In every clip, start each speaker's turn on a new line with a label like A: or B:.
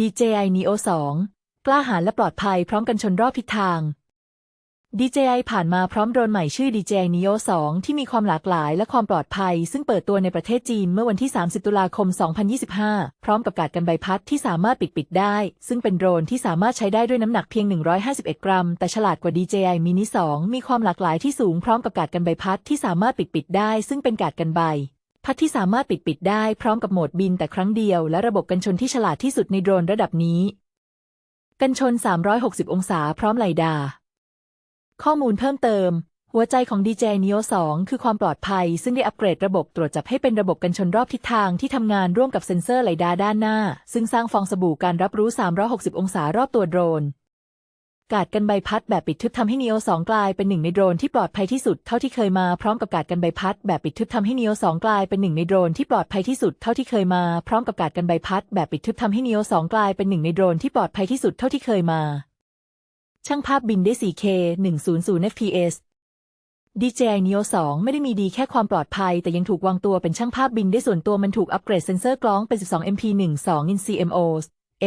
A: DJI Neo 2 กล้าหาญและปลอดภัยพร้อมกันชนรอบทิศทาง DJI ผ่านมาพร้อมโดรนใหม่ชื่อ DJI Neo 2 ที่มีความหลากหลายและความปลอดภัย ซึ่งเปิดตัวในประเทศจีนเมื่อวันที่ 30 ตุลาคม 2025 พร้อมกับการกันใบพัดที่สามารถปิดปิดได้ ซึ่งเป็นโดรนที่สามารถใช้ได้ด้วยน้ำหนักเพียง 151 กรัม แต่ฉลาดกว่า DJI Mini 2 มีความหลากหลายที่สูงพร้อมกับการกันใบพัดที่สามารถปิดปิดได้ ซึ่งเป็นการกันใบ พัดที่สามารถปิดปิดได้พร้อมกับโหมดบินแต่ครั้งเดียว และระบบกันชนที่ฉลาดที่สุดในโดรนระดับนี้ กันชน 360 องศาพร้อมไลดาข้อมูลเพิ่มเติม หัวใจของ DJI Neo 2 คือความปลอดภัย ซึ่งได้อัปเกรดระบบตรวจจับให้เป็นระบบกันชนรอบทิศทางที่ทำงานร่วมกับเซ็นเซอร์ไลดาด้านหน้า ซึ่งสร้างฟองสบู่การรับรู้ 360 องศารอบตัวโดรน การดกันใบพัดแบบปิดทึบทำให้ Neo 2 กลายเป็นหนึ่งในโดรนที่ปลอดภัยที่สุดเท่าที่เคยมาพร้อมกับการดกันใบพัดแบบปิดทึบทำให้ Neo 2 กลายเป็นหนึ่งในโดรนที่ปลอดภัยที่สุดเท่าที่เคยมาพร้อมกับการดกันใบพัดแบบปิดทึบทำให้ Neo 2 กลายเป็นหนึ่งในโดรนที่ปลอดภัยที่สุดเท่าที่เคยมา ช่างภาพบินได้ 4K 100 fps DJI Neo 2 ไม่ได้มีดีแค่ความปลอดภัย แต่ยังถูกวางตัวเป็นช่างภาพบินได้ส่วนตัวมันถูกอัปเกรดเซ็นเซอร์กล้องเป็น 12 MP 12 in CMOS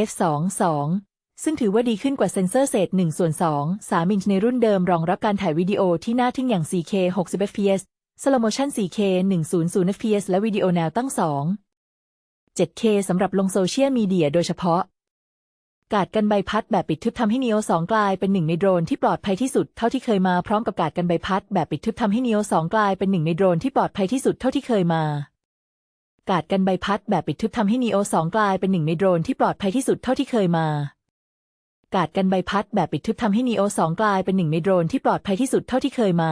A: f2.2 ซึ่งถือว่าดีขึ้นกว่าเซ็นเซอร์เศษ1ส่วน2 3อินช์ในรุ่นเดิมรองรับการถ่ายวิดีโอที่น่าทึ่งอย่าง 4K 60 fps Slow Motion 4K 100 fps และวิดีโอแนวตั้ง 2 7K สำหรับลงโซเชียลมีเดียโดยเฉพาะ การดกันใบพัดแบบปิดทึบทำให้ Neo 2 กลายเป็นหนึ่งในโดรนที่ปลอดภัยที่สุดเท่าที่เคยมาพร้อมกับการดกันใบพัดแบบปิดทึบทำให้ Neo 2 กลายเป็นหนึ่งในโดรนที่ปลอดภัยที่สุดเท่าที่เคยมาการดกันใบพัดแบบปิดทึบทำให้ Neo 2 กลายเป็นหนึ่งในโดรนที่ปลอดภัยที่สุดเท่าที่เคยมา การดกันใบพัดแบบปิดทึบทำให้ Neo 2กลายเป็นหนึ่งในโดรนที่ปลอดภัยที่สุดเท่าที่เคยมา